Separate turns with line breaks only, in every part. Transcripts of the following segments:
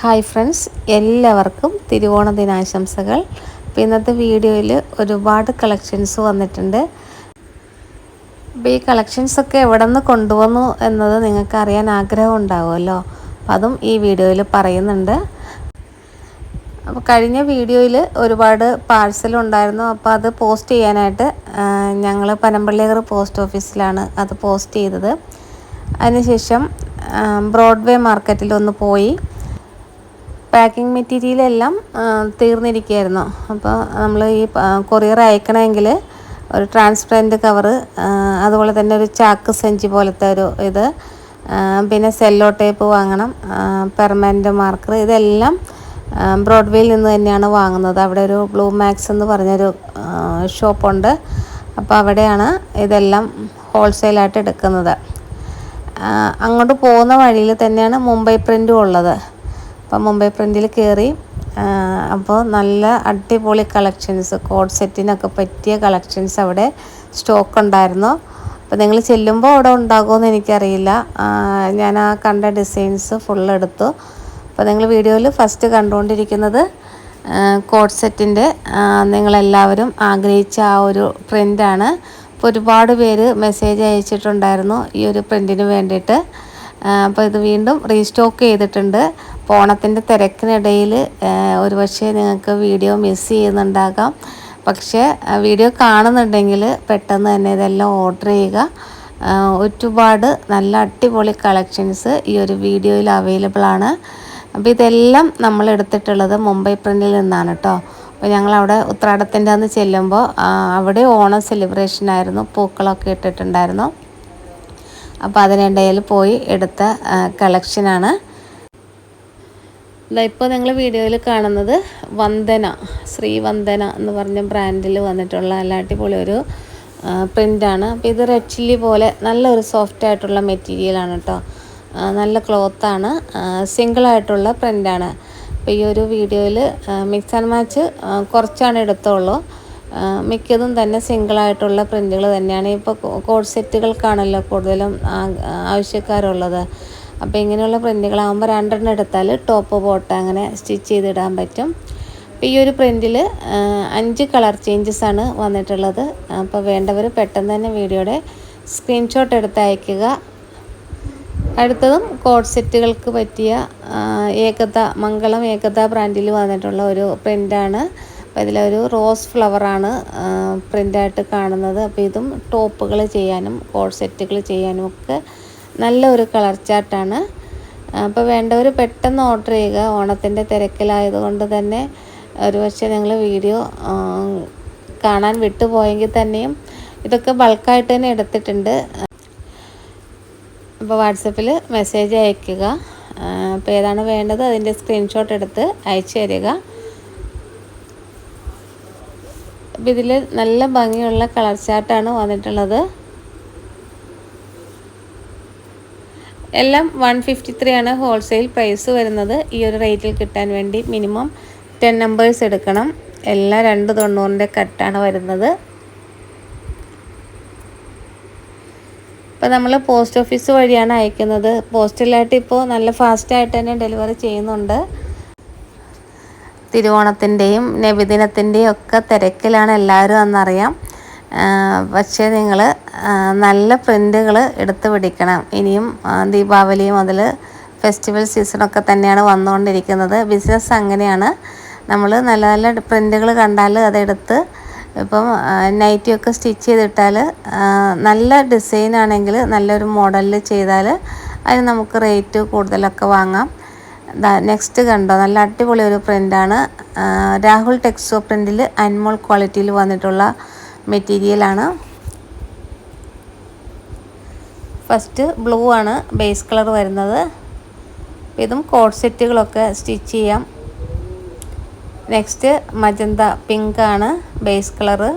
Hi friends എല്ലാവർക്കും തിരുവോണ ദിനാശംസകൾ. അപ്പോൾ ഇന്നത്തെ വീഡിയോയിൽ ഒരുപാട് കളക്ഷൻസ് വന്നിട്ടുണ്ട്. അപ്പോൾ ഈ കളക്ഷൻസൊക്കെ എവിടെ നിന്ന് കൊണ്ടുവന്നു എന്നത് നിങ്ങൾക്ക് അറിയാൻ ആഗ്രഹം ഉണ്ടാവുമല്ലോ. അപ്പം അതും ഈ വീഡിയോയിൽ പറയുന്നുണ്ട്. അപ്പോൾ കഴിഞ്ഞ വീഡിയോയിൽ ഒരുപാട് പാഴ്സൽ ഉണ്ടായിരുന്നു. അപ്പോൾ അത് പോസ്റ്റ് ചെയ്യാനായിട്ട് ഞങ്ങൾ പനമ്പള്ളിയർ പോസ്റ്റ് ഓഫീസിലാണ് അത് പോസ്റ്റ് ചെയ്തത്. അതിനുശേഷം ബ്രോഡ്വേ മാർക്കറ്റിൽ ഒന്ന് പോയി. പാക്കിംഗ് മെറ്റീരിയലെല്ലാം തീർന്നിരിക്കുകയായിരുന്നു. അപ്പോൾ നമ്മൾ ഈ കൊറിയർ അയക്കണമെങ്കിൽ ഒരു ട്രാൻസ്പെറന്റ് കവറ് അതുപോലെ തന്നെ ഒരു ചാക്ക് സഞ്ചി പോലത്തെ ഒരു ഇത് പിന്നെ സെല്ലോ ടേപ്പ് വാങ്ങണം പെർമനന്റ് മാർക്കർ ഇതെല്ലാം ബ്രോഡ്വേയിൽ നിന്ന് തന്നെയാണ് വാങ്ങുന്നത്. അവിടെ ഒരു ബ്ലൂ മാക്സ് എന്ന് പറഞ്ഞൊരു ഷോപ്പുണ്ട് അപ്പോൾ അവിടെയാണ് ഇതെല്ലാം ഹോൾസെയിലായിട്ട് എടുക്കുന്നത്. അങ്ങോട്ട് പോകുന്ന വഴിയിൽ തന്നെയാണ് മുംബൈ പ്രിന്റും ഉള്ളത്. അപ്പോൾ മുംബൈ പ്രിന്റിൽ കയറി അപ്പോൾ നല്ല അടിപൊളി കളക്ഷൻസ് കോഡ് സെറ്റിനൊക്കെ പറ്റിയ കളക്ഷൻസ് അവിടെ സ്റ്റോക്ക് ഉണ്ടായിരുന്നു. അപ്പോൾ നിങ്ങൾ ചെല്ലുമ്പോൾ അവിടെ ഉണ്ടാകുമെന്ന് എനിക്കറിയില്ല. ഞാൻ ആ കണ്ട ഡിസൈൻസ് ഫുൾ എടുത്തു. അപ്പോൾ നിങ്ങൾ വീഡിയോയിൽ ഫസ്റ്റ് കണ്ടുകൊണ്ടിരിക്കുന്നത് കോഡ് സെറ്റിന്റെ നിങ്ങളെല്ലാവരും ആഗ്രഹിച്ച ആ ഒരു പ്രിന്റാണ് അപ്പോൾ ഒരുപാട് പേര് മെസ്സേജ് അയച്ചിട്ടുണ്ടായിരുന്നു ഈ ഒരു പ്രിന്റിന് വേണ്ടിയിട്ട്. അപ്പോൾ ഇത് വീണ്ടും റീസ്റ്റോക്ക് ചെയ്തിട്ടുണ്ട്. ഓണത്തിന്റെ തിരക്കിനിടയിൽ ഒരുപക്ഷെ നിങ്ങൾക്ക് വീഡിയോ മിസ് ചെയ്യുന്നുണ്ടാകാം. പക്ഷേ വീഡിയോ കാണുന്നുണ്ടെങ്കിൽ പെട്ടെന്ന് തന്നെ ഇതെല്ലാം ഓർഡർ ചെയ്യുക. ഒരുപാട് നല്ല അടിപൊളി കളക്ഷൻസ് ഈ ഒരു വീഡിയോയിൽ അവൈലബിൾ ആണ്. അപ്പോൾ ഇതെല്ലാം നമ്മൾ എടുത്തിട്ടുള്ളത് മുംബൈ പ്രിന്റിൽ നിന്നാണ് കേട്ടോ അപ്പോൾ ഞങ്ങൾ അവിടെ ഉത്രാടത്തിന്റെ അന്ന് ചെല്ലുമ്പോൾ അവിടെ ഓണം സെലിബ്രേഷൻ ആയിരുന്നു. പൂക്കളൊക്കെ ഇട്ടിട്ടുണ്ടായിരുന്നു. അപ്പോൾ അതിനിടയിൽ പോയി എടുത്ത കളക്ഷനാണ് ഇപ്പോൾ നിങ്ങൾ വീഡിയോയിൽ കാണുന്നത് വന്ദന ശ്രീവന്ദന എന്ന് പറഞ്ഞ ബ്രാൻഡിൽ വന്നിട്ടുള്ള നല്ല അടിപൊളി ഒരു പ്രിന്റാണ് അപ്പോൾ ഇത് റെഡ് ചില്ലി പോലെ നല്ലൊരു സോഫ്റ്റ് ആയിട്ടുള്ള മെറ്റീരിയലാണ് കേട്ടോ നല്ല ക്ലോത്താണ് സിംഗിളായിട്ടുള്ള പ്രിന്റാണ് അപ്പോൾ ഈ ഒരു വീഡിയോയിൽ മിക്സ് ആൻഡ് മാച്ച് കുറച്ചാണ് എടുത്തുള്ളൂ മിക്കതും തന്നെ സിംഗിളായിട്ടുള്ള പ്രിന്റുകൾ തന്നെയാണ്. ഇപ്പോൾ കോഡ് സെറ്റുകൾക്കാണല്ലോ കൂടുതലും ആവശ്യക്കാരുള്ളത്. അപ്പോൾ ഇങ്ങനെയുള്ള പ്രിന്റുകളാകുമ്പോൾ രണ്ടെണ്ണം എടുത്താൽ ടോപ്പ് ബോട്ട് അങ്ങനെ സ്റ്റിച്ച് ചെയ്തിടാൻ പറ്റും. അപ്പോൾ ഈ ഒരു പ്രിന്റിൽ അഞ്ച് കളർ ചേഞ്ചസ് ആണ് വന്നിട്ടുള്ളത്. അപ്പോൾ വേണ്ടവർ പെട്ടെന്ന് തന്നെ വീഡിയോയുടെ സ്ക്രീൻഷോട്ട് എടുത്ത് അയക്കുക. അടുത്തതും കോഡ് സെറ്റുകൾക്ക് പറ്റിയ ഏകത മംഗളം ഏകത ബ്രാൻഡിൽ വന്നിട്ടുള്ള ഒരു പ്രിന്റാണ് അപ്പോൾ ഇതിലൊരു റോസ് ഫ്ലവറാണ് പ്രിന്റായിട്ട് കാണുന്നത്. അപ്പോൾ ഇതും ടോപ്പുകൾ ചെയ്യാനും കോഡ് സെറ്റുകൾ ചെയ്യാനും ഒക്കെ നല്ല ഒരു കളർ ചാർട്ടാണ്. അപ്പോൾ വേണ്ടവർ പെട്ടെന്ന് ഓർഡർ ചെയ്യുക. ഓണത്തിന്റെ തിരക്കിലായതുകൊണ്ട് തന്നെ ഒരു പക്ഷേ നിങ്ങൾ വീഡിയോ കാണാൻ വിട്ടുപോയെങ്കിൽ തന്നെയും ഇതൊക്കെ ബൾക്കായിട്ട് തന്നെ എടുത്തിട്ടുണ്ട്. അപ്പോൾ വാട്സപ്പിൽ മെസ്സേജ് അയയ്ക്കുക അപ്പോൾ ഏതാണ് വേണ്ടത് അതിന്റെ സ്ക്രീൻഷോട്ട് എടുത്ത് അയച്ചു തരിക. അപ്പോൾ ഇതിൽ നല്ല ഭംഗിയുള്ള കളർ ചാർട്ടാണ് വന്നിട്ടുള്ളത്. എല്ലാം വൺ ഫിഫ്റ്റി ത്രീ ആണ് ഹോൾസെയിൽ പ്രൈസ് വരുന്നത്. ഈ ഒരു റേറ്റിൽ കിട്ടാൻ വേണ്ടി മിനിമം ടെൻ നമ്പേഴ്സ് എടുക്കണം. എല്ലാം രണ്ട് തൊണ്ണൂറിന്റെ കട്ടാണ് വരുന്നത്. ഇപ്പോൾ നമ്മൾ പോസ്റ്റ് ഓഫീസ് വഴിയാണ് അയക്കുന്നത്. പോസ്റ്റലായിട്ട് ഇപ്പോൾ നല്ല ഫാസ്റ്റായിട്ട് തന്നെ ഡെലിവറി ചെയ്യുന്നുണ്ട്. തിരുവോണത്തിന്റെയും നബിദിനത്തിന്റെയും ഒക്കെ തിരക്കിലാണ് എല്ലാവരും എന്നറിയാം. പക്ഷേ നിങ്ങൾ നല്ല പ്രിന്റുകൾ എടുത്ത് പിടിക്കണം. ഇനിയും ദീപാവലി മുതൽ ഫെസ്റ്റിവൽ സീസണൊക്കെ തന്നെയാണ് വന്നുകൊണ്ടിരിക്കുന്നത്. ബിസിനസ് അങ്ങനെയാണ്. നമ്മൾ നല്ല നല്ല പ്രിന്റുകൾ കണ്ടാൽ അതെടുത്ത് ഇപ്പം നൈറ്റിയൊക്കെ സ്റ്റിച്ച് ചെയ്തിട്ടാൽ നല്ല ഡിസൈൻ ആണെങ്കിൽ നല്ലൊരു മോഡലിൽ ചെയ്താൽ അതിന് നമുക്ക് റേറ്റ് കൂടുതലൊക്കെ വാങ്ങാം. നെക്സ്റ്റ് കണ്ടോ? നല്ല അടിപൊളി ഒരു പ്രിന്റാണ് രാഹുൽ ടെക്സോ പ്രിന്റിൽ അൻമോൾ ക്വാളിറ്റിയിൽ വന്നിട്ടുള്ള മെറ്റീരിയലാണ് ഫസ്റ്റ് ബ്ലൂ ആണ് ബേസ് കളർ വരുന്നത്. ഇതും കോഡ് സെറ്റുകളൊക്കെ സ്റ്റിച്ച് ചെയ്യാം. നെക്സ്റ്റ് മജന്ത പിങ്ക് ആണ് ബേസ് കളറ്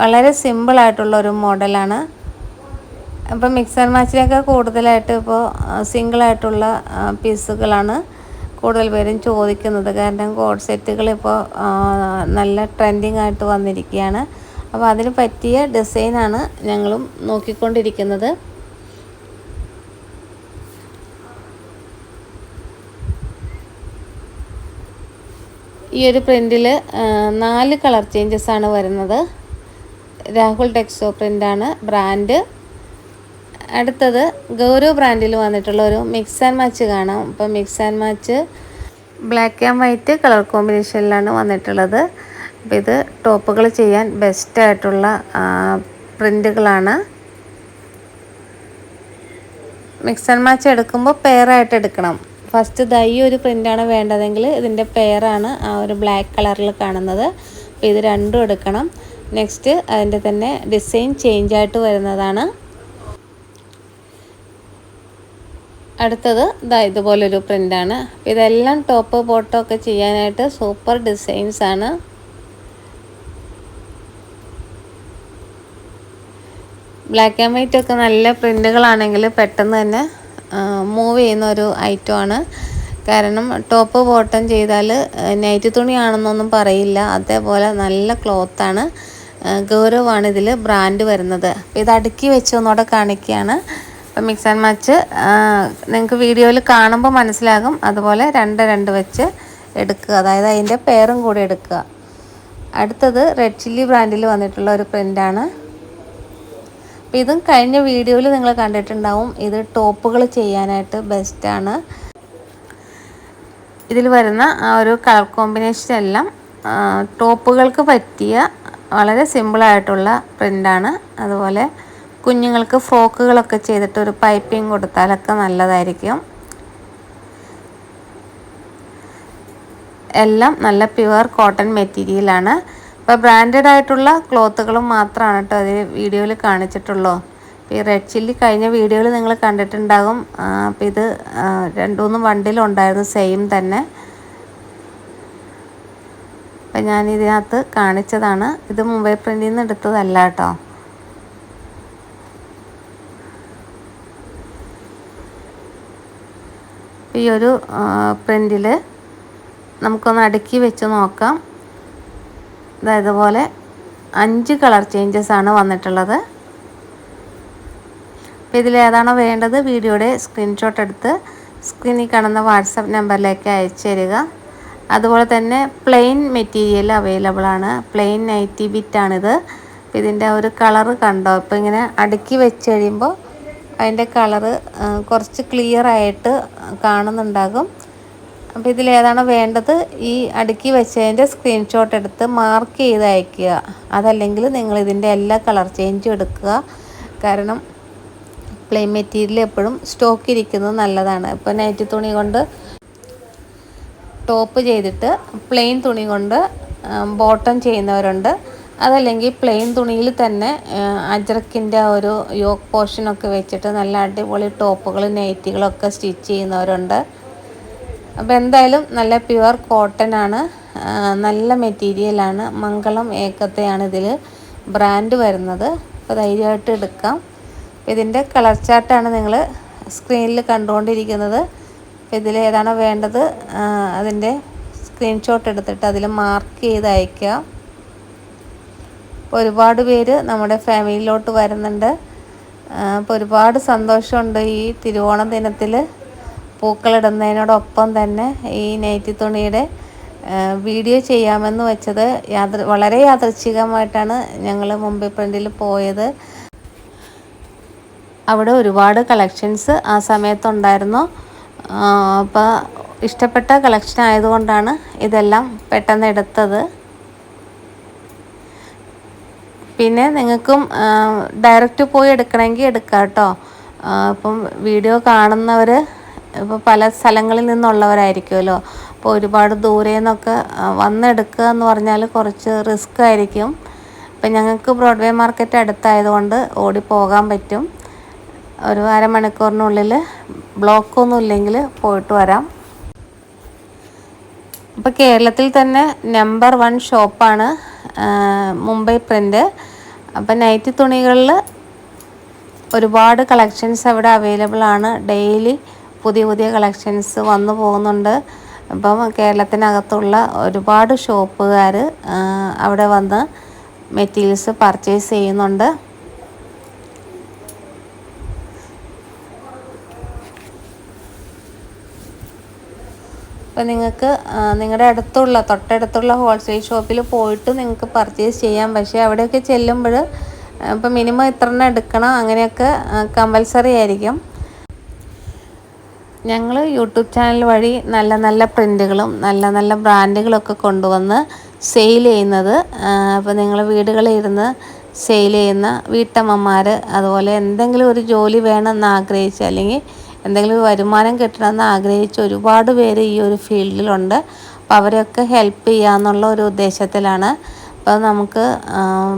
വളരെ സിമ്പിളായിട്ടുള്ള ഒരു മോഡലാണ് അപ്പോൾ മിക്സർ മാച്ചിനൊക്കെ കൂടുതലായിട്ട് ഇപ്പോൾ സിംഗിളായിട്ടുള്ള പീസുകളാണ് കൂടുതൽ പേരും ചോദിക്കുന്നത്. കാരണം കോഡ് സെറ്റുകൾ ഇപ്പോൾ നല്ല ട്രെൻഡിങ് ആയിട്ട് വന്നിരിക്കുകയാണ്. അപ്പോൾ അതിന് പറ്റിയ ഡിസൈനാണ് ഞങ്ങളും നോക്കിക്കൊണ്ടിരിക്കുന്നത്. ഈ ഒരു പ്രിന്റിൽ നാല് കളർ ചേഞ്ചസ് ആണ് വരുന്നത്. രാഹുൽ ടെക്സോ പ്രിന്റാണ് ബ്രാൻഡ്. അടുത്തത് ഗൗരവ് ബ്രാൻഡിൽ വന്നിട്ടുള്ള ഒരു മിക്സ് ആൻഡ് മാച്ച് കാണാം. അപ്പോൾ mix and match black and white colour കോമ്പിനേഷനിലാണ് വന്നിട്ടുള്ളത്. അപ്പോൾ ഇത് ടോപ്പുകൾ ചെയ്യാൻ ബെസ്റ്റായിട്ടുള്ള പ്രിന്റുകളാണ് മിക്സ് ആൻഡ് മാച്ച് എടുക്കുമ്പോൾ പെയറായിട്ട് എടുക്കണം. ഫസ്റ്റ് ദൈ ഒരു പ്രിന്റാണ് വേണ്ടതെങ്കിൽ ഇതിന്റെ പെയറാണ് ആ ഒരു ബ്ലാക്ക് കളറിൽ കാണുന്നത്. അപ്പോൾ ഇത് രണ്ടും എടുക്കണം. നെക്സ്റ്റ് അതിന്റെ തന്നെ ഡിസൈൻ ചേഞ്ച് ആയിട്ട് വരുന്നതാണ്. അടുത്തത് ഇതാ ഇതുപോലൊരു പ്രിന്റാണ് ഇതെല്ലാം ടോപ്പ് ബോട്ടോ ഒക്കെ ചെയ്യാനായിട്ട് super designs black and white ഒക്കെ നല്ല പ്രിന്റുകളാണെങ്കിൽ പെട്ടെന്ന് തന്നെ മൂവ് ചെയ്യുന്ന ഒരു ഐറ്റമാണ് കാരണം ടോപ്പ് ബോട്ടം ചെയ്താൽ നൈറ്റ് തുണിയാണെന്നൊന്നും പറയില്ല. അതേപോലെ നല്ല ക്ലോത്താണ് ഗൗരവാണ് ഇതിൽ ബ്രാൻഡ് വരുന്നത്. ഇത് അടുക്കി വെച്ച് ഒന്നുകൂടെ കാണിക്കുകയാണ്. അപ്പോൾ മിക്സ് ആൻഡ് മാച്ച് നിങ്ങൾക്ക് വീഡിയോയിൽ കാണുമ്പോൾ മനസ്സിലാകും. അതുപോലെ രണ്ട് രണ്ട് വെച്ച് എടുക്കുക. അതായത് അതിന്റെ പേറും കൂടി എടുക്കുക. അടുത്തത് റെഡ് ചില്ലി ബ്രാൻഡിൽ വന്നിട്ടുള്ള ഒരു പ്രിന്റാണ് അപ്പോൾ ഇതും കഴിഞ്ഞ വീഡിയോയിൽ നിങ്ങൾ കണ്ടിട്ടുണ്ടാവും. ഇത് ടോപ്പുകൾ ചെയ്യാനായിട്ട് ബെസ്റ്റാണ് ഇതിൽ വരുന്ന ആ ഒരു കളർ കോമ്പിനേഷൻ എല്ലാം ടോപ്പുകൾക്ക് പറ്റിയ വളരെ സിമ്പിളായിട്ടുള്ള പ്രിന്റാണ് അതുപോലെ കുഞ്ഞുങ്ങൾക്ക് ഫ്രോക്കുകളൊക്കെ ചെയ്തിട്ട് ഒരു പൈപ്പിംഗ് കൊടുത്താലൊക്കെ നല്ലതായിരിക്കും. എല്ലാം നല്ല പ്യുവർ കോട്ടൺ മെറ്റീരിയലാണ് ഇപ്പോൾ ബ്രാൻഡഡ് ആയിട്ടുള്ള ക്ലോത്തുകൾ മാത്രമാണ് കേട്ടോ അതിൽ വീഡിയോയിൽ കാണിച്ചിട്ടുള്ളൂ. ഈ റെഡ് ചില്ലി കഴിഞ്ഞ വീഡിയോയിൽ നിങ്ങൾ കണ്ടിട്ടുണ്ടാകും. അപ്പോൾ ഇത് രണ്ടുമൂന്നും വണ്ടിയിലുണ്ടായിരുന്നു സെയിം തന്നെ. അപ്പം ഞാൻ ഇതിനകത്ത് കാണിച്ചതാണ്. ഇത് മുംബൈ പ്രിന്റിൽ നിന്ന് എടുത്തതല്ല കേട്ടോ ഈ ഒരു പ്രിന്റിൽ നമുക്കൊന്ന് അടുക്കി വെച്ച് നോക്കാം. അതായത് പോലെ അഞ്ച് കളർ ചേഞ്ചസ് ആണ് വന്നിട്ടുള്ളത്. അപ്പോൾ ഇതിലേതാണോ വേണ്ടത് വീഡിയോയുടെ സ്ക്രീൻഷോട്ട് എടുത്ത് സ്ക്രീനിൽ കാണുന്ന വാട്സപ്പ് നമ്പറിലേക്ക് അയച്ചു തരിക. അതുപോലെ തന്നെ പ്ലെയിൻ മെറ്റീരിയൽ അവൈലബിൾ ആണ്. പ്ലെയിൻ നൈറ്റി ബിറ്റാണിത് അപ്പോൾ ഇതിന്റെ ഒരു കളറ് കണ്ടോ? ഇപ്പോൾ ഇങ്ങനെ അടുക്കി വെച്ച് കഴിയുമ്പോൾ അതിന്റെ കളറ് കുറച്ച് ക്ലിയർ ആയിട്ട് കാണുന്നുണ്ടാകും. അപ്പോൾ ഇതിലേതാണ് വേണ്ടത്? ഈ അടുക്കി വെച്ചതിന്റെ സ്ക്രീൻഷോട്ട് എടുത്ത് മാർക്ക് ചെയ്ത് അയക്കുക. അതല്ലെങ്കിൽ നിങ്ങൾ ഇതിന്റെ എല്ലാ കളർ ചേഞ്ചും എടുക്കുക. കാരണം പ്ലെയിൻ മെറ്റീരിയൽ എപ്പോഴും സ്റ്റോക്ക് ഇരിക്കുന്നത് നല്ലതാണ്. ഇപ്പോൾ നൈറ്റ് തുണി കൊണ്ട് ടോപ്പ് ചെയ്തിട്ട് പ്ലെയിൻ തുണി കൊണ്ട് ബോട്ടം ചെയ്യുന്നവരുണ്ട്. അതല്ലെങ്കിൽ പ്ലെയിൻ തുണിയിൽ തന്നെ അജ്രക്കിന്റെ ഒരു യോക്ക് പോർഷനൊക്കെ വെച്ചിട്ട് നല്ല അടിപൊളി ടോപ്പുകൾ നൈറ്റികളൊക്കെ സ്റ്റിച്ച് ചെയ്യുന്നവരുണ്ട്. അപ്പോൾ എന്തായാലും നല്ല പ്യുവർ കോട്ടൺ ആണ്. നല്ല മെറ്റീരിയലാണ് മംഗളം ഏക്കത്തെയാണ് ഇതിൽ ബ്രാൻഡ് വരുന്നത്. അപ്പോൾ ധൈര്യമായിട്ട് എടുക്കാം. ഇതിന്റെ കളർ ചാർട്ടാണ് നിങ്ങൾ സ്ക്രീനിൽ കണ്ടുകൊണ്ടിരിക്കുന്നത്. അപ്പോൾ ഇതിൽ ഏതാണ് വേണ്ടത് അതിന്റെ സ്ക്രീൻഷോട്ട് എടുത്തിട്ട് അതിൽ മാർക്ക് ചെയ്ത് അയക്കാം. അപ്പോൾ ഒരുപാട് പേര് നമ്മുടെ ഫാമിലിയിലോട്ട് വരുന്നുണ്ട്. അപ്പോൾ ഒരുപാട് സന്തോഷമുണ്ട് ഈ തിരുവോണ ദിനത്തിൽ പൂക്കളിടുന്നതിനോടൊപ്പം തന്നെ ഈ നൈറ്റി തുണിയുടെ വീഡിയോ ചെയ്യാമെന്ന് വെച്ചത് യാത്ര വളരെ യാദൃച്ഛികമായിട്ടാണ് ഞങ്ങൾ മുംബൈ പ്രിന്റിൽ പോയത്. അവിടെ ഒരുപാട് കളക്ഷൻസ് ആ സമയത്തുണ്ടായിരുന്നു. അപ്പോൾ ഇഷ്ടപ്പെട്ട കളക്ഷൻ ആയതുകൊണ്ടാണ് ഇതെല്ലാം പെട്ടെന്ന് എടുത്തത്. പിന്നെ നിങ്ങൾക്കും ഡയറക്റ്റ് പോയി എടുക്കണമെങ്കിൽ എടുക്കാം കേട്ടോ അപ്പം വീഡിയോ കാണുന്നവർ ഇപ്പോൾ പല സ്ഥലങ്ങളിൽ നിന്നുള്ളവരായിരിക്കുമല്ലോ. അപ്പോൾ ഒരുപാട് ദൂരെ നിന്നൊക്കെ വന്നെടുക്കുക എന്ന് പറഞ്ഞാൽ കുറച്ച് റിസ്ക് ആയിരിക്കും. ഇപ്പം ഞങ്ങൾക്ക് ബ്രോഡ്വേ മാർക്കറ്റ് അടുത്തായതുകൊണ്ട് ഓടി പോകാൻ പറ്റും. ഒരു അരമണിക്കൂറിനുള്ളിൽ ബ്ലോക്കൊന്നും ഇല്ലെങ്കിൽ പോയിട്ട് വരാം. ഇപ്പോൾ കേരളത്തിൽ തന്നെ നമ്പർ വൺ ഷോപ്പാണ് മുംബൈ പ്രിന്റ് അപ്പം നൈറ്റ് തുണികളിൽ ഒരുപാട് കളക്ഷൻസ് അവിടെ അവൈലബിൾ ആണ്. ഡെയിലി പുതിയ പുതിയ കളക്ഷൻസ് വന്നു പോകുന്നുണ്ട്. ഇപ്പം കേരളത്തിനകത്തുള്ള ഒരുപാട് ഷോപ്പുകാർ അവിടെ വന്ന് മെറ്റീരിയൽസ് പർച്ചേസ് ചെയ്യുന്നുണ്ട്. അപ്പോൾ നിങ്ങൾക്ക് നിങ്ങളുടെ അടുത്തുള്ള തൊട്ടടുത്തുള്ള ഹോൾസെയിൽ ഷോപ്പിൽ പോയിട്ട് നിങ്ങൾക്ക് പർച്ചേസ് ചെയ്യാം. പക്ഷേ അവിടെയൊക്കെ ചെല്ലുമ്പോൾ ഇപ്പം മിനിമം ഇത്ര എണ്ണം എടുക്കണം അങ്ങനെയൊക്കെ കമ്പൽസറി ആയിരിക്കും. ഞങ്ങൾ യൂട്യൂബ് ചാനൽ വഴി നല്ല നല്ല പ്രിന്റുകളും നല്ല നല്ല ബ്രാൻഡുകളൊക്കെ കൊണ്ടുവന്ന് സെയിൽ ചെയ്യുന്നത് അപ്പോൾ നിങ്ങൾ വീടുകളിൽ ഇരുന്ന് സെയിൽ ചെയ്യുന്ന വീട്ടമ്മമാർ അതുപോലെ എന്തെങ്കിലും ഒരു ജോലി വേണമെന്ന് ആഗ്രഹിച്ച് അല്ലെങ്കിൽ എന്തെങ്കിലും വരുമാനം കിട്ടണമെന്ന് ആഗ്രഹിച്ച് ഒരുപാട് പേര് ഈ ഒരു ഫീൽഡിലുണ്ട്. അപ്പോൾ അവരെയൊക്കെ ഹെൽപ്പ് ചെയ്യാമെന്നുള്ള ഒരു ഉദ്ദേശത്തിലാണ്. അപ്പോൾ നമുക്ക്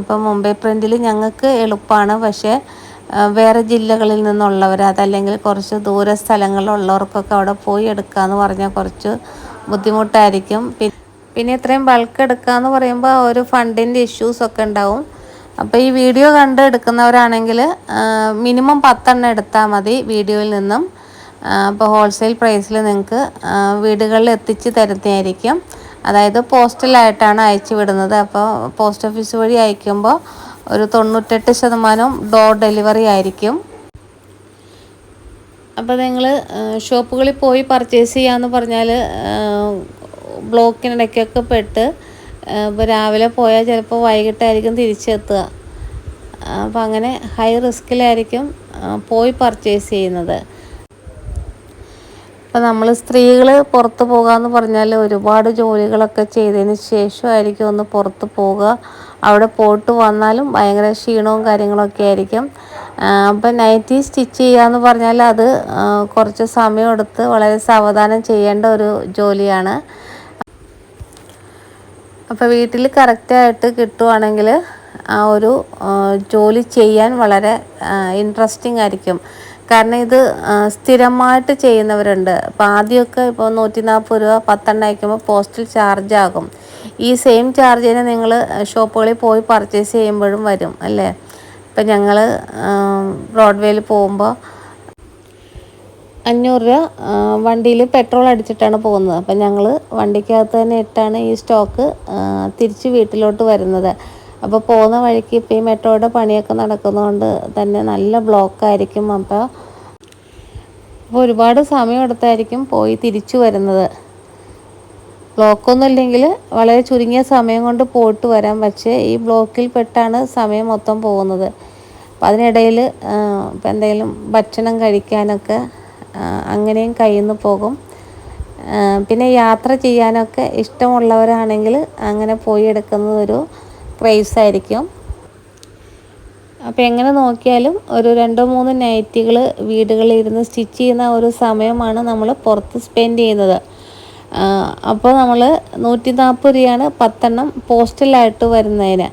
ഇപ്പോൾ മുംബൈ പ്രിന്റിൽ ഞങ്ങൾക്ക് എളുപ്പമാണ് പക്ഷേ വേറെ ജില്ലകളിൽ നിന്നുള്ളവർ അതല്ലെങ്കിൽ കുറച്ച് ദൂര സ്ഥലങ്ങളിലുള്ളവർക്കൊക്കെ അവിടെ പോയി എടുക്കാമെന്ന് പറഞ്ഞാൽ കുറച്ച് ബുദ്ധിമുട്ടായിരിക്കും. പിന്നെ ഇത്രയും ബൾക്ക് എടുക്കാമെന്ന് പറയുമ്പോൾ ഒരു ഫണ്ടിന്റെ ഇഷ്യൂസൊക്കെ ഉണ്ടാവും. അപ്പോൾ ഈ വീഡിയോ കണ്ട് എടുക്കുന്നവരാണെങ്കിൽ മിനിമം പത്തെണ്ണം എടുത്താൽ മതി വീഡിയോയിൽ നിന്നും. അപ്പോൾ ഹോൾസെയിൽ പ്രൈസിൽ നിങ്ങൾക്ക് വീടുകളിൽ എത്തിച്ച് തരുന്നതായിരിക്കും. അതായത് പോസ്റ്റലായിട്ടാണ് അയച്ചു വിടുന്നത്. അപ്പോൾ പോസ്റ്റ് ഓഫീസ് വഴി അയക്കുമ്പോൾ ഒരു തൊണ്ണൂറ്റെട്ട് ശതമാനം ഡോർ ഡെലിവറി ആയിരിക്കും. അപ്പോൾ നിങ്ങൾ ഷോപ്പുകളിൽ പോയി പർച്ചേസ് ചെയ്യാമെന്ന് പറഞ്ഞാൽ ബ്ലോക്കിനിടയ്ക്കൊക്കെ പെട്ട് ഇപ്പോൾ രാവിലെ പോയാൽ ചിലപ്പോൾ വൈകിട്ടായിരിക്കും തിരിച്ചെത്തുക. അപ്പോൾ അങ്ങനെ ഹൈ റിസ്ക്കിലായിരിക്കും പോയി പർച്ചേസ് ചെയ്യുന്നത്. അപ്പോൾ നമ്മൾ സ്ത്രീകൾ പുറത്ത് പോകാമെന്ന് പറഞ്ഞാൽ ഒരുപാട് ജോലികളൊക്കെ ചെയ്തതിന് ശേഷമായിരിക്കും ഒന്ന് പുറത്ത് പോവുക. അവിടെ പോട്ട് വന്നാലും ഭയങ്കര ക്ഷീണവും കാര്യങ്ങളൊക്കെ ആയിരിക്കും. അപ്പം നൈറ്റി സ്റ്റിച്ച് ചെയ്യുക എന്ന് പറഞ്ഞാൽ അത് കുറച്ച് സമയമെടുത്ത് വളരെ സാവധാനം ചെയ്യേണ്ട ഒരു ജോലിയാണ്. അപ്പോൾ വീട്ടിൽ കറക്റ്റായിട്ട് കിട്ടുവാണെങ്കിൽ ആ ഒരു ജോലി ചെയ്യാൻ വളരെ ഇൻട്രസ്റ്റിംഗ് ആയിരിക്കും. കാരണം ഇത് സ്ഥിരമായിട്ട് ചെയ്യുന്നവരുണ്ട്. അപ്പോൾ ആദ്യമൊക്കെ ഇപ്പോൾ നൂറ്റി നാൽപ്പത് രൂപ പത്തെണ്ണം അയക്കുമ്പോൾ പോസ്റ്റൽ ചാർജ് ആകും. ഈ സെയിം ചാർജ് തന്നെ നിങ്ങൾ ഷോപ്പുകളിൽ പോയി പർച്ചേസ് ചെയ്യുമ്പോഴും വരും അല്ലേ? ഇപ്പം ഞങ്ങൾ ബ്രോഡ്വേയിൽ പോകുമ്പോൾ അഞ്ഞൂറ് രൂപ വണ്ടിയിൽ പെട്രോൾ അടിച്ചിട്ടാണ് പോകുന്നത്. അപ്പം ഞങ്ങൾ വണ്ടിക്കകത്ത് തന്നെ ഇട്ടാണ് ഈ സ്റ്റോക്ക് തിരിച്ച് വീട്ടിലോട്ട് വരുന്നത്. അപ്പോൾ പോകുന്ന വഴിക്ക് ഇപ്പോൾ ഈ മെട്രോയുടെ പണിയൊക്കെ നടക്കുന്നതുകൊണ്ട് തന്നെ നല്ല ബ്ലോക്കായിരിക്കും അപ്പോൾ ഒരുപാട് സമയം എടുത്തായിരിക്കും പോയി തിരിച്ചു വരുന്നത്. ബ്ലോക്കൊന്നും ഇല്ലെങ്കിൽ വളരെ ചുരുങ്ങിയ സമയം കൊണ്ട് പോയിട്ട് വരാം. പക്ഷേ ഈ ബ്ലോക്കിൽ പെട്ടാണ് സമയം മൊത്തം പോകുന്നത്. അപ്പം അതിനിടയിൽ ഇപ്പം എന്തെങ്കിലും ഭക്ഷണം കഴിക്കാനൊക്കെ അങ്ങനെയും കയ്യിൽ പോകും. പിന്നെ യാത്ര ചെയ്യാനൊക്കെ ഇഷ്ടമുള്ളവരാണെങ്കിൽ അങ്ങനെ പോയി എടുക്കുന്നത് ഒരു ആയിരിക്കും. അപ്പോൾ എങ്ങനെ നോക്കിയാലും ഒരു രണ്ടോ മൂന്ന് നൈറ്റികൾ വീടുകളിൽ ഇരുന്ന് സ്റ്റിച്ച് ചെയ്യുന്ന ഒരു സമയമാണ് നമ്മൾ പുറത്ത് സ്പെൻഡ് ചെയ്യുന്നത്. അപ്പോൾ നമ്മൾ നൂറ്റി നാൽപ്പത് രൂപയാണ് പത്തെണ്ണം പോസ്റ്റലായിട്ട് വരുന്നതിന്.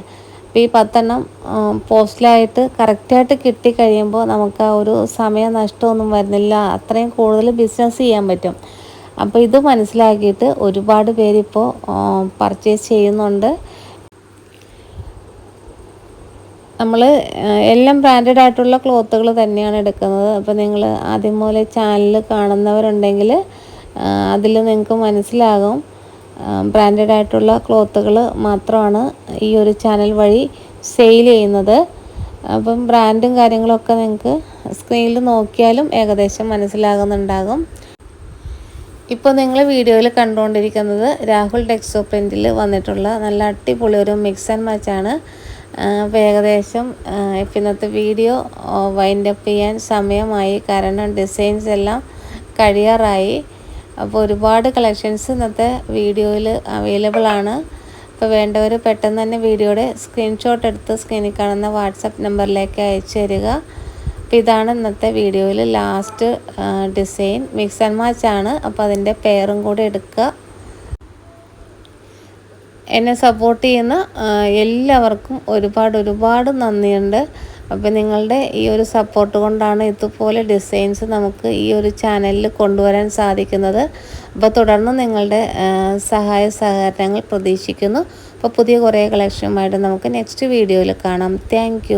അപ്പോൾ ഈ പത്തെണ്ണം പോസ്റ്റലായിട്ട് കറക്റ്റായിട്ട് കിട്ടിക്കഴിയുമ്പോൾ നമുക്ക് ആ ഒരു സമയ നഷ്ടമൊന്നും വരുന്നില്ല. അത്രയും കൂടുതൽ ബിസിനസ് ചെയ്യാൻ പറ്റും. അപ്പോൾ ഇത് മനസ്സിലാക്കിയിട്ട് ഒരുപാട് പേരിപ്പോൾ പർച്ചേസ് ചെയ്യുന്നുണ്ട്. നമ്മൾ എല്ലാം ബ്രാൻഡഡ് ആയിട്ടുള്ള ക്ലോത്തുകൾ തന്നെയാണ് എടുക്കുന്നത്. അപ്പോൾ നിങ്ങൾ ആദ്യം മുതൽ ചാനൽ കാണുന്നവരുണ്ടെങ്കിൽ അതിൽ നിങ്ങൾക്ക് മനസ്സിലാകും. ബ്രാൻഡഡ് ആയിട്ടുള്ള ക്ലോത്തുകൾ മാത്രമാണ് ഈ ഒരു ചാനൽ വഴി സെയിൽ ചെയ്യുന്നത്. അപ്പം ബ്രാൻഡും കാര്യങ്ങളൊക്കെ നിങ്ങൾക്ക് സ്ക്രീനിൽ നോക്കിയാലും ഏകദേശം മനസ്സിലാകുന്നുണ്ടാകും. ഇപ്പോൾ നിങ്ങൾ വീഡിയോയിൽ കണ്ടുകൊണ്ടിരിക്കുന്നത് രാഹുൽ ടെക്സോ പ്രിന്റിൽ വന്നിട്ടുള്ള നല്ല അടിപൊളി ഒരു മിക്സ് ആൻഡ് മാച്ചാണ് അപ്പോൾ ഏകദേശം ഇന്നത്തെ വീഡിയോ വൈൻഡപ്പ് ചെയ്യാൻ സമയമായി. കാരണം ഡിസൈൻസ് എല്ലാം കഴിയാറായി. അപ്പോൾ ഒരുപാട് കളക്ഷൻസ് ഇന്നത്തെ വീഡിയോയിൽ അവൈലബിൾ ആണ്. അപ്പോൾ വേണ്ടവർ പെട്ടെന്ന് തന്നെ വീഡിയോയുടെ സ്ക്രീൻഷോട്ട് എടുത്ത് സ്ക്രീനിൽ കാണുന്ന വാട്സപ്പ് നമ്പറിലേക്ക് അയച്ചു തരിക. അപ്പോൾ ഇതാണ് ഇന്നത്തെ വീഡിയോയിൽ last design mix and match ആണ്. അപ്പോൾ അതിന്റെ പെയറും കൂടെ എടുക്കുക. എന്നെ സപ്പോർട്ട് ചെയ്യുന്ന എല്ലാവർക്കും ഒരുപാട് ഒരുപാട് നന്ദിയുണ്ട്. അപ്പോൾ നിങ്ങളുടെ ഈ ഒരു സപ്പോർട്ട് കൊണ്ടാണ് ഇതുപോലെ ഡിസൈൻസ് നമുക്ക് ഈ ഒരു ചാനലിൽ കൊണ്ടുവരാൻ സാധിക്കുന്നത്. അപ്പോൾ തുടർന്ന് നിങ്ങളുടെ സഹായ സഹകരണങ്ങൾ പ്രതീക്ഷിക്കുന്നു. അപ്പോൾ പുതിയ കുറേ കളക്ഷനുമായിട്ട് നമുക്ക് നെക്സ്റ്റ് വീഡിയോയിൽ കാണാം. താങ്ക്